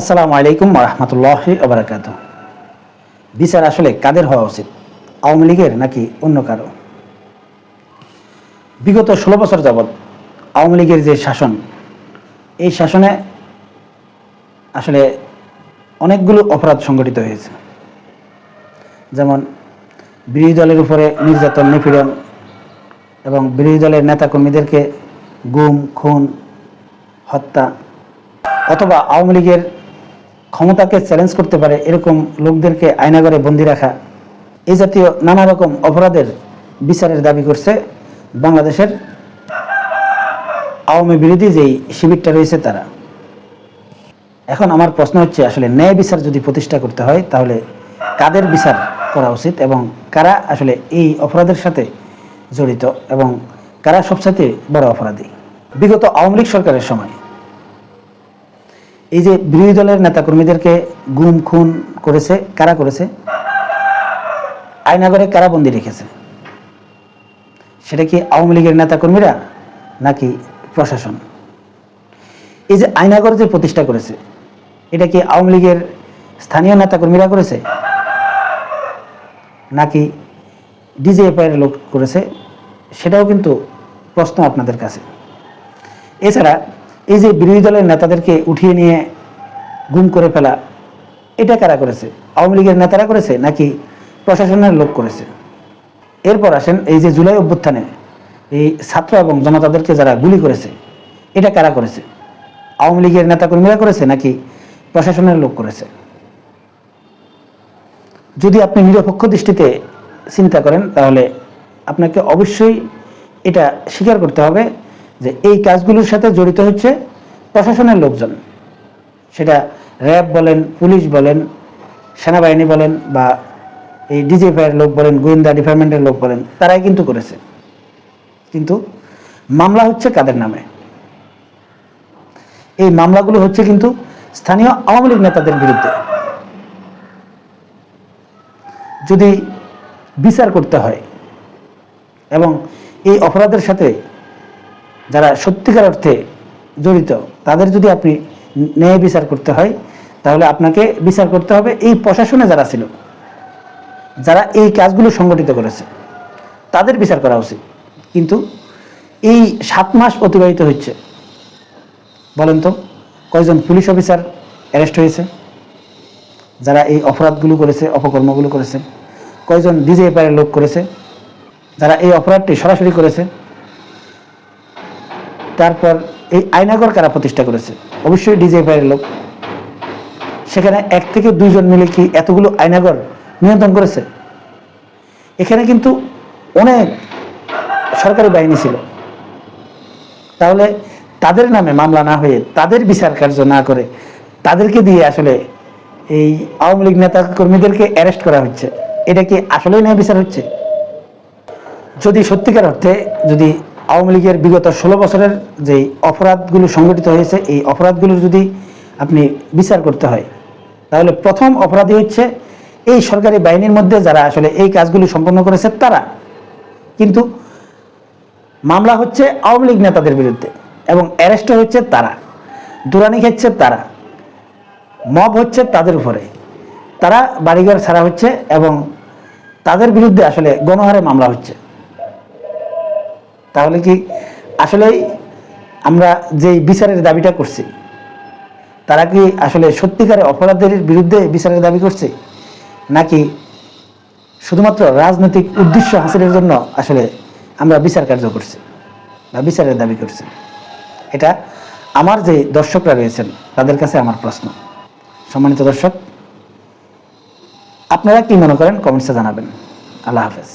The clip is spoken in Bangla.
আসসালামু আলাইকুম রহমতুল্লাহ আবরাকাত বিচার আসলে কাদের হওয়া উচিত, আওয়ামী লীগের নাকি অন্য কারও? বিগত ষোলো বছর যাবৎ আওয়ামী লীগের যে শাসন, এই শাসনে আসলে অনেকগুলো অপরাধ সংগঠিত হয়েছে। যেমন বিরোধী দলের উপরে নির্যাতন, নিপীড়ন এবং বিরোধী দলের নেতাকর্মীদেরকে গুম, খুন, হত্যা অথবা আওয়ামী লীগের ক্ষমতাকে চ্যালেঞ্জ করতে পারে এরকম লোকদেরকে আয়নাগরে বন্দি রাখা এই জাতীয় নানা রকম অপরাধের বিচারের দাবি করছে বাংলাদেশের আওয়ামী বিরোধী যেই শিবিরটা রয়েছে তারা। এখন আমার প্রশ্ন হচ্ছে, আসলে ন্যায় বিচার যদি প্রতিষ্ঠা করতে হয়, তাহলে কাদের বিচার করা উচিত এবং কারা আসলে এই অপরাধের সাথে জড়িত এবং কারা সবসাথে বড় অপরাধী? বিগত আওয়ামী লীগ সরকারের সময় এই যে বিরোধী দলের নেতাকর্মীদেরকে গুম, খুন করেছে, কারা করেছে? আয়নাগরে কারা বন্দি রেখেছে? সেটা কি আওয়ামী লীগের নেতাকর্মীরা নাকি প্রশাসন? এই যে আয়নাগর যে প্রতিষ্ঠা করেছে, এটা কি আওয়ামী লীগের স্থানীয় নেতাকর্মীরা করেছে? নাকি ডিজিএফআইয়ের লোক করেছে? সেটাও কিন্তু প্রশ্ন আপনাদের কাছে। এছাড়া এই যে বিরোধী দলের নেতাদেরকে উঠিয়ে নিয়ে গুম করে ফেলা, এটা কারা করেছে? আওয়ামী লীগের নেতারা করেছে নাকি প্রশাসনের লোক করেছে? এরপর আসেন এই যে জুলাই অভ্যুত্থানে এই ছাত্র এবং জনতাদেরকে যারা গুলি করেছে, এটা কারা করেছে? আওয়ামী লীগের নেতাকর্মীরা করেছে নাকি প্রশাসনের লোক করেছে? যদি আপনি নিরপেক্ষ দৃষ্টিতে চিন্তা করেন, তাহলে আপনাকে অবশ্যই এটা স্বীকার করতে হবে যে এই কাজগুলোর সাথে জড়িত হচ্ছে প্রশাসনের লোকজন। সেটা র্যাব বলেন, পুলিশ বলেন, সেনাবাহিনী বলেন বা এই ডিজিএফআইয়ের লোক বলেন, গোয়েন্দা ডিপার্টমেন্টের লোক বলেন, তারাই কিন্তু করেছে। কিন্তু মামলা হচ্ছে কাদের নামে? এই মামলাগুলো হচ্ছে কিন্তু স্থানীয় আওয়ামী লীগ নেতাদের বিরুদ্ধে। যদি বিচার করতে হয় এবং এই অপরাধের সাথে যারা সত্যিকার অর্থে জড়িত, তাদের যদি আপনি ন্যায় বিচার করতে হয়, তাহলে আপনাকে বিচার করতে হবে এই প্রশাসনে যারা ছিল, যারা এই কাজগুলো সংগঠিত করেছে, তাদের বিচার করা উচিত। কিন্তু এই সাত মাস অতিবাহিত হচ্ছে, বলেন তো, কয়জন পুলিশ অফিসার অ্যারেস্ট হয়েছে, যারা এই অপরাধগুলো করেছে, অপকর্মগুলো করেছে, কয়জন ডিজিএফআইয়ের লোক করেছে, যারা এই অপরাধটি সরাসরি করেছে তারপর এই আয়নাগর কারা প্রতিষ্ঠা করেছে? অবশ্যই ডিজিএফআইয়ের লোক। সেখানে এক থেকে দুইজন মিলে কি এতগুলো আয়নাগর নিয়ন্ত্রণ করেছে? এখানে কিন্তু অনেক সরকারি বাহিনী ছিল। তাহলে তাদের নামে মামলা না হয়ে তাদের বিচার কার্য না করে তাদেরকে দিয়ে আসলে এই আওয়ামী লীগ নেতা কর্মীদেরকে অ্যারেস্ট করা হচ্ছে। এটা কি আসলেই ন্যায় বিচার হচ্ছে? যদি সত্যিকার অর্থে যদি আওয়ামী লীগের বিগত ষোলো বছরের যে অপরাধগুলো সংগঠিত হয়েছে, এই অপরাধগুলোর যদি আপনি বিচার করতে হয়, তাহলে প্রথম অপরাধী হচ্ছে এই সরকারি বাহিনীর মধ্যে যারা আসলে এই কাজগুলো সম্পন্ন করেছে তারা। কিন্তু মামলা হচ্ছে আওয়ামী লীগ নেতাদের বিরুদ্ধে এবং অ্যারেস্ট হচ্ছে তারা, দুরানি খাচ্ছে তারা মব হচ্ছে তাদের উপরে। তারা বাড়িঘর ছাড়া হচ্ছে এবং তাদের বিরুদ্ধে আসলে গণহারে মামলা হচ্ছে। তাহলে কি আসলেই আমরা যেই বিচারের দাবিটা করছি, তারা কি আসলে সত্যিকারের অপরাধের বিরুদ্ধে বিচারের দাবি করছে? নাকি শুধুমাত্র রাজনৈতিক উদ্দেশ্য হাসিলের জন্য আসলে আমরা বিচার কার্য করছি বা বিচারের দাবি করছি? এটা আমার যে দর্শকরা রয়েছেন, তাদের কাছে আমার প্রশ্ন। সম্মানিত দর্শক, আপনারা কি মনে করেন? কমেন্টসে জানাবেন। আল্লাহ হাফেজ।